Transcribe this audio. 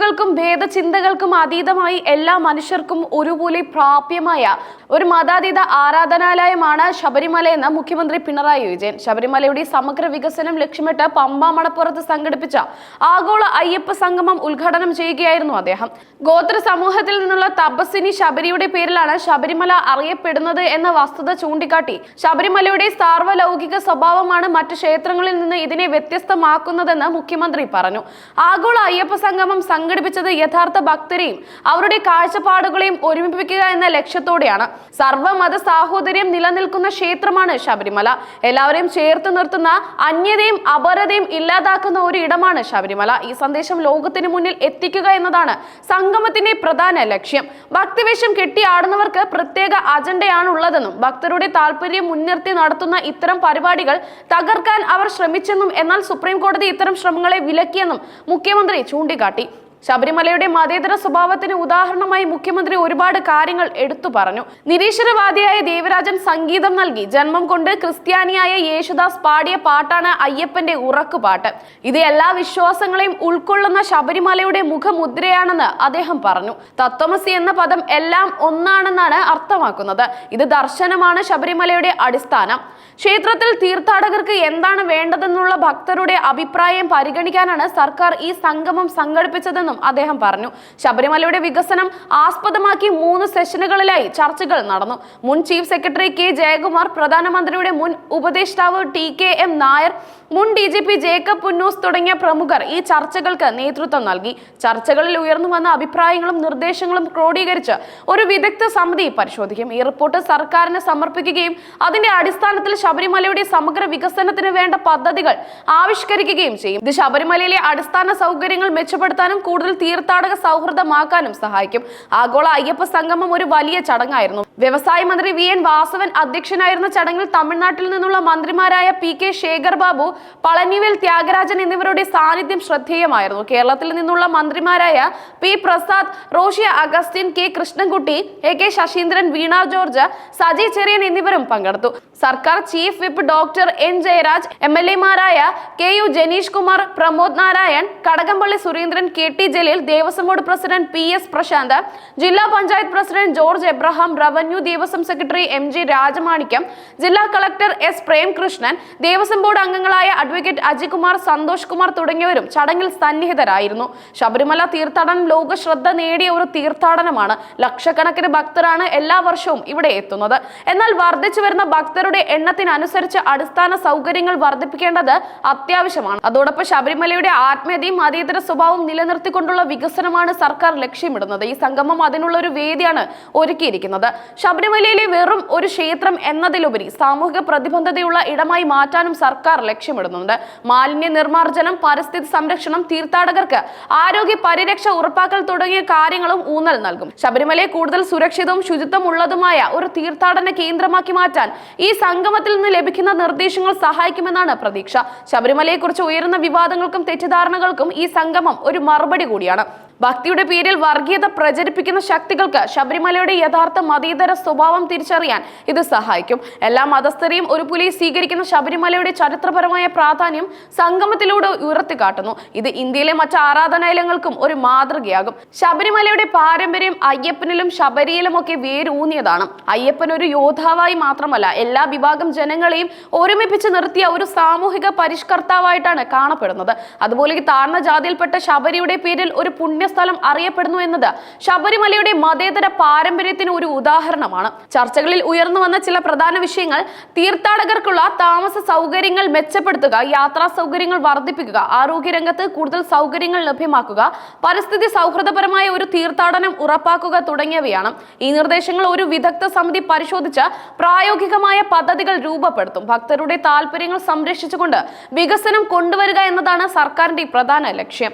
വേർതിരിവുകൾക്കും ഭേദചിന്തകൾക്കും അതീതമായി എല്ലാ മനുഷ്യർക്കും ഒരുപോലെ പ്രാപ്യമായ ഒരു മതാതീത ആരാധനാലയമാണ് ശബരിമല എന്ന് മുഖ്യമന്ത്രി പിണറായി വിജയൻ. ശബരിമലയുടെ സമഗ്ര വികസനം ലക്ഷ്യമിട്ട് പമ്പ മണപ്പുറത്ത് സംഘടിപ്പിച്ച ആഗോള അയ്യപ്പ സംഗമം ഉദ്ഘാടനം ചെയ്യുകയായിരുന്നു അദ്ദേഹം. ഗോത്ര സമൂഹത്തിൽ നിന്നുള്ള തപസ്വിനി ശബരിയുടെ പേരിലാണ് ശബരിമല അറിയപ്പെടുന്നത് എന്ന വസ്തുത ചൂണ്ടിക്കാട്ടി ശബരിമലയുടെ സാർവലൗകിക സ്വഭാവമാണ് മറ്റു ക്ഷേത്രങ്ങളിൽ നിന്ന് ഇതിനെ വ്യത്യസ്തമാക്കുന്നതെന്ന് മുഖ്യമന്ത്രി പറഞ്ഞു. ആഗോള അയ്യപ്പ സംഗമം സംഘടിപ്പിച്ചത് യഥാർത്ഥ ഭക്തരെയും അവരുടെ കാഴ്ചപ്പാടുകളെയും ഒരുമിപ്പിക്കുക എന്ന ലക്ഷ്യത്തോടെയാണ്. സർവമത സാഹോദര്യം നിലനിൽക്കുന്ന ക്ഷേത്രമാണ് ശബരിമല. എല്ലാവരെയും ചേർത്ത് നിർത്തുന്ന അന്യതയും അപരതയും ഇല്ലാതാക്കുന്ന ഒരു ഇടമാണ് ശബരിമല. ഈ സന്ദേശം ലോകത്തിന് മുന്നിൽ എത്തിക്കുക എന്നതാണ് സംഗമത്തിന്റെ പ്രധാന ലക്ഷ്യം. ഭക്തിവേഷം കെട്ടിയാടുന്നവർക്ക് പ്രത്യേക അജണ്ടയാണുള്ളതെന്നും ഭക്തരുടെ താല്പര്യം മുൻനിർത്തി നടത്തുന്ന ഇത്തരം പരിപാടികൾ തകർക്കാൻ അവർ ശ്രമിച്ചെന്നും എന്നാൽ സുപ്രീം കോടതി ഇത്തരം ശ്രമങ്ങളെ വിലക്കിയെന്നും മുഖ്യമന്ത്രി ചൂണ്ടിക്കാട്ടി. ശബരിമലയുടെ മതേതര സ്വഭാവത്തിന് ഉദാഹരണമായി മുഖ്യമന്ത്രി ഒരുപാട് കാര്യങ്ങൾ എടുത്തു പറഞ്ഞു. നിരീശ്വരവാദിയായ ദേവരാജൻ സംഗീതം നൽകി. ജന്മം കൊണ്ട് ക്രിസ്ത്യാനിയായ യേശുദാസ് പാടിയ പാട്ടാണ് അയ്യപ്പന്റെ ഉറക്കുപാട്ട്. ഇത് എല്ലാ വിശ്വാസങ്ങളെയും ഉൾക്കൊള്ളുന്ന ശബരിമലയുടെ മുഖമുദ്രയാണെന്ന് അദ്ദേഹം പറഞ്ഞു. തത്വമസി എന്ന പദം എല്ലാം ഒന്നാണെന്നാണ് അർത്ഥമാക്കുന്നത്. ഇത് ദർശനമാണ് ശബരിമലയുടെ അടിസ്ഥാനം. ക്ഷേത്രത്തിൽ തീർത്ഥാടകർക്ക് എന്താണ് വേണ്ടതെന്നുള്ള ഭക്തരുടെ അഭിപ്രായം പരിഗണിക്കാനാണ് സർക്കാർ ഈ സംഗമം സംഘടിപ്പിച്ചതെന്നും അദ്ദേഹം പറഞ്ഞു. ശബരിമലയുടെ വികസനം ആസ്പദമാക്കി മൂന്ന് സെഷനുകളിലായി ചർച്ചകൾ നടന്നു. മുൻ ചീഫ് സെക്രട്ടറി കെ ജയകുമാർ പ്രധാനമന്ത്രിയുടെ മുൻ ഉപദേഷ്ടാവ് ടി കെ എം നായർ മുൻ D G P Jacob Punnoose തുടങ്ങിയ പ്രമുഖർ ഈ ചർച്ചകൾക്ക് നേതൃത്വം നൽകി. ചർച്ചകളിൽ ഉയർന്നു വന്ന അഭിപ്രായങ്ങളും നിർദ്ദേശങ്ങളും ക്രോഡീകരിച്ച് ഒരു വിദഗ്ധ സമിതി പരിശോധിക്കും. ഈ റിപ്പോർട്ട് സർക്കാരിന് സമർപ്പിക്കുകയും അതിന്റെ അടിസ്ഥാനത്തിൽ ശബരിമലയുടെ സമഗ്ര വികസനത്തിന് വേണ്ട പദ്ധതികൾ ആവിഷ്കരിക്കുകയും ചെയ്യും. ഇത് ശബരിമലയിലെ അടിസ്ഥാന സൗകര്യങ്ങൾ മെച്ചപ്പെടുത്താനും കൂടുതൽ തീർത്ഥാടക സൗഹൃദമാക്കാനും സഹായിക്കും. ആഗോള അയ്യപ്പ സംഗമം ഒരു വലിയ ചടങ്ങായിരുന്നു. വ്യവസായ മന്ത്രി വി എൻ വാസവൻ അധ്യക്ഷനായിരുന്ന ചടങ്ങിൽ തമിഴ്നാട്ടിൽ നിന്നുള്ള മന്ത്രിമാരായ പി കെ ശേഖർ ബാബു പളനിവേൽ ത്യാഗരാജൻ എന്നിവരുടെ സാന്നിധ്യം ശ്രദ്ധേയമായിരുന്നു. കേരളത്തിൽ നിന്നുള്ള മന്ത്രിമാരായ P Prasad Roshy Augustine K Krishnankutty A K Saseendran Veena George Saji Cherian എന്നിവരും പങ്കെടുത്തു. സർക്കാർ chief whip doctor N Jayaraj M L എമാരായ K U Janeesh Kumar Pramod Narayan Kadakampally Surendran K T Jaleel Devaswom board president P S Prashanth ജില്ലാ panchayat president George Abraham revenue Devaswom secretary M G Rajamanickam ജില്ലാ collector S Premkrishnan Devaswom board അംഗങ്ങളായ advocate Ajikumar Santhosh Kumar തുടങ്ങിയവരും ചടങ്ങിൽ സന്നിഹിതരായിരുന്നു. ശബരിമല തീർത്ഥാടനം ലോക ശ്രദ്ധ നേടിയ ഒരു തീർത്ഥാടനമാണ് ലക്ഷക്കണക്കിന് ഭക്തരാണ് എല്ലാ വർഷവും ഇവിടെ എത്തുന്നത്. എന്നാൽ വർദ്ധിച്ചു വരുന്ന ഭക്തരുടെ എണ്ണത്തിനനുസരിച്ച് അടിസ്ഥാന സൗകര്യങ്ങൾ വർദ്ധിപ്പിക്കേണ്ടത് അത്യാവശ്യമാണ്. അതോടൊപ്പം ശബരിമലയുടെ ആത്മീയതയും അതീതര സ്വഭാവവും നിലനിർത്തിക്കൊണ്ടുള്ള വികസനമാണ് സർക്കാർ ലക്ഷ്യമിടുന്നത്. ഈ സംഗമം അതിനുള്ള ഒരു വേദിയാണ് ഒരുക്കിയിരിക്കുന്നത്. ശബരിമലയിലെ വെറും ഒരു ക്ഷേത്രം എന്നതിലുപരി സാമൂഹിക പ്രതിബന്ധതയുള്ള ഇടമായി മാറ്റാനും സർക്കാർ ലക്ഷ്യമിടുന്നുണ്ട്. മാലിന്യ നിർമ്മാർജനം പരിസ്ഥിതി സംരക്ഷണം തീർത്ഥാടകർക്ക് ആരോഗ്യ പരിരക്ഷ ഉറപ്പാക്കൽ തുടങ്ങിയ കാര്യങ്ങളും ഊന്നൽ നൽകും. ശബരിമലയെ കൂടുതൽ സുരക്ഷിതവും ശുചിത്വമുള്ളതുമായ ഒരു തീർത്ഥാടന കേന്ദ്രമാക്കി മാറ്റാൻ ഈ സംഗമത്തിൽ നിന്ന് ലഭിക്കുന്ന നിർദ്ദേശങ്ങൾ സഹായിക്കുമെന്നാണ് പ്രതീക്ഷ. ശബരിമലയെക്കുറിച്ച് ഉയരുന്ന വിവാദങ്ങൾക്കും തെറ്റിദ്ധാരണകൾക്കും ഈ സംഗമം ഒരു മറുപടി കൂടിയാണ്. ഭക്തിയുടെ പേരിൽ വർഗീയത പ്രചരിപ്പിക്കുന്ന ശക്തികൾക്ക് ശബരിമലയുടെ യഥാർത്ഥ മതേതര സ്വഭാവം തിരിച്ചറിയാൻ ഇത് സഹായിക്കും. എല്ലാ മതസ്ഥരെയും ഒരു പുലി സ്വീകരിക്കുന്ന ശബരിമലയുടെ ചരിത്രപരമായ പ്രാധാന്യം സംഗമത്തിലൂടെ ഉയർത്തിക്കാട്ടുന്നു. ഇത് ഇന്ത്യയിലെ മറ്റ് ആരാധനാലയങ്ങൾക്കും ഒരു മാതൃകയാകും. ശബരിമലയുടെ പാരമ്പര്യം അയ്യപ്പനിലും ശബരിയിലും ഒക്കെ വേരൂന്നിയതാണ്. അയ്യപ്പൻ ഒരു യോദ്ധാവായി മാത്രമല്ല എല്ലാ വിഭാഗം ജനങ്ങളെയും ഒരുമിപ്പിച്ച് നിർത്തിയ ഒരു സാമൂഹിക പരിഷ്കർത്താവായിട്ടാണ് കാണപ്പെടുന്നത്. അതുപോലെ താഴ്ന്ന ജാതിയിൽപ്പെട്ട ശബരിയുടെ പേരിൽ ഒരു പുണ്യസ്ഥലം അറിയപ്പെടുന്നു എന്നത് ശബരിമലയുടെ മതേതര പാരമ്പര്യത്തിന് ഒരു ഉദാഹരണമാണ്. ചർച്ചകളിൽ ഉയർന്നു വന്ന ചില പ്രധാന വിഷയങ്ങൾ തീർത്ഥാടകർക്കുള്ള താമസ സൗകര്യങ്ങൾ മെച്ചപ്പെടുത്തുക യാത്രാ സൗകര്യങ്ങൾ വർദ്ധിപ്പിക്കുക ആരോഗ്യരംഗത്ത് കൂടുതൽ സൗകര്യങ്ങൾ ലഭ്യമാക്കുക പരിസ്ഥിതി സൗഹൃദപരമായ ഒരു തീർത്ഥാടനം ഉറപ്പാക്കുക തുടങ്ങിയവയാണ്. ഈ നിർദ്ദേശങ്ങൾ ഒരു വിദഗ്ധ സമിതി പരിശോധിച്ച് പ്രായോഗികമായ പദ്ധതികൾ രൂപപ്പെടുത്തും. ഭക്തരുടെ താല്പര്യങ്ങൾ സംരക്ഷിച്ചുകൊണ്ട് വികസനം കൊണ്ടുവരിക എന്നതാണ് സർക്കാരിന്റെ പ്രധാന ലക്ഷ്യം.